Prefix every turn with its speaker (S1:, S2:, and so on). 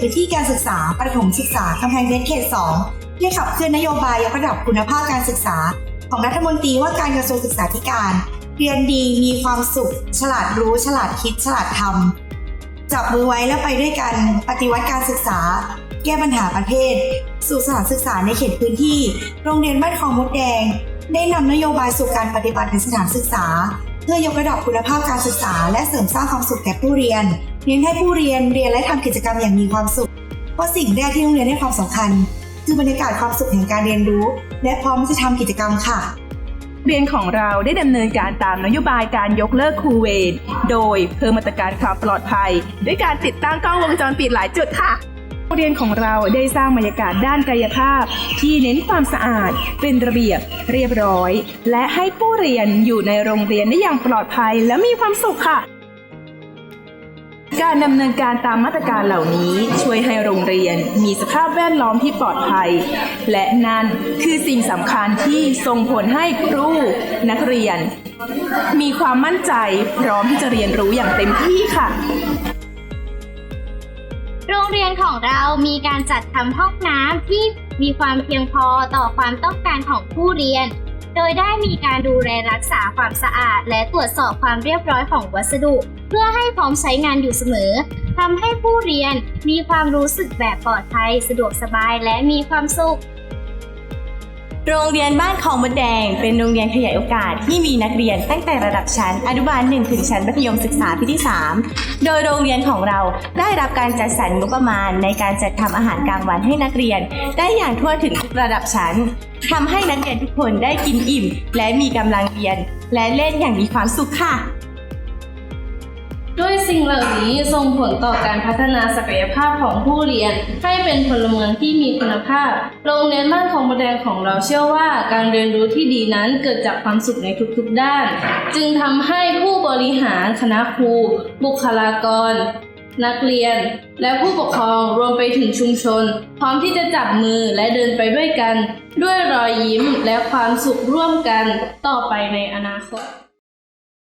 S1: พื้นที่การศึกษา ประถมศึกษากำแพงเพชรเขต 2 ที่ขับเคลื่อนนโยบายยกระดับคุณภาพการศึกษา ของรัฐมนตรีว่าการกระทรวงศึกษาธิการ เรียนดีมีความสุข ฉลาดรู้ ฉลาดคิด ฉลาดทำจับมือไว้แล้วไปด้วยกันปฏิวัติการศึกษา แก้ปัญหาประเทศ สู่สถานศึกษาในเขตพื้นที่ โรงเรียนบ้านคลองมดแดง ได้นำนโยบายสู่การปฏิบัติในสถานศึกษา เพื่อยกระดับคุณภาพการศึกษา และเสริมสร้างความสุขแก่ผู้เรียน เน้นให้ผู้เรียนเรียนและทำกิจกรรมอย่างมีความสุข เพราะสิ่งแรกที่โรงเรียนให้ความสำคัญ คือบรรยากาศความสุขแห่งการเรียนรู้ และพร้อมที่จะทำกิจกรรมค่ะ
S2: เรียนของเราได้ดำเนินการตามนโยบายการยกเลิกครูเวรโดยเพิ่มมาตรการความปลอดภัย ด้วยการติดตั้งกล้องวงจรปิดหลายจุดค่ะโรงเรียนของเราได้สร้างบรรยากาศด้านกายภาพ ที่เน้นความสะอาด เป็นระเบียบ เรียบร้อย และให้ผู้เรียนอยู่ในโรงเรียนได้อย่างปลอดภัยและมีความสุขค่ะ การดำเนินการตามมาตรการเหล่านี้ช่วยให้โรงเรียนมีสภาพแวดล้อมที่ปลอดภัย และนั่นคือสิ่งสำคัญที่ส่งผลให้ครูนักเรียน มีความมั่นใจพร้อมที่จะเรียนรู้อย่างเต็มที่ค่ะ
S3: โรงเรียนของเรามีการจัดทำห้องน้ำที่มีความเพียงพอต่อความต้องการของผู้เรียน โดยได้มีการดูแลรักษาความสะอาด และตรวจสอบความเรียบร้อยของวัสดุ เพื่อให้พร้อมใช้งานอยู่เสมอทำให้ผู้เรียนมีความรู้สึกแบบปลอดภัย สะดวกสบายและมีความสุข
S4: โรงเรียนบ้านคลองมดแดง เป็นโรงเรียนขยายโอกาสที่มีนักเรียนตั้งแต่ระดับชั้นอนุบาล1ถึงชั้นมัธยมศึกษาปีที่ 3 โดยโรงเรียนของเราได้รับการจัดสรรงบประมาณในการจัดทำอาหารกลางวันให้นักเรียน ได้อย่างทั่วถึงทุกระดับชั้นทำให้นักเรียนทุกคนได้กินอิ่ม และมีกำลังเรียน และเล่นอย่างมีความสุขค่ะ
S5: ด้วยสิ่งเหล่านี้ส่งผลต่อการพัฒนาศักยภาพของผู้เรียน ให้เป็นพลเมืองที่มีคุณภาพ โรงเรียนบ้านของมดแดงของเราเชื่อว่า การเรียนรู้ที่ดีนั้นเกิดจากความสุขในทุกๆด้าน จึงทำให้ผู้บริหารคณะครู บุคลากร นักเรียน และผู้ปกครองรวมไปถึงชุมชน พร้อมที่จะจับมือและเดินไปด้วยกัน ด้วยรอยยิ้มและความสุขร่วมกันต่อไปในอนาคต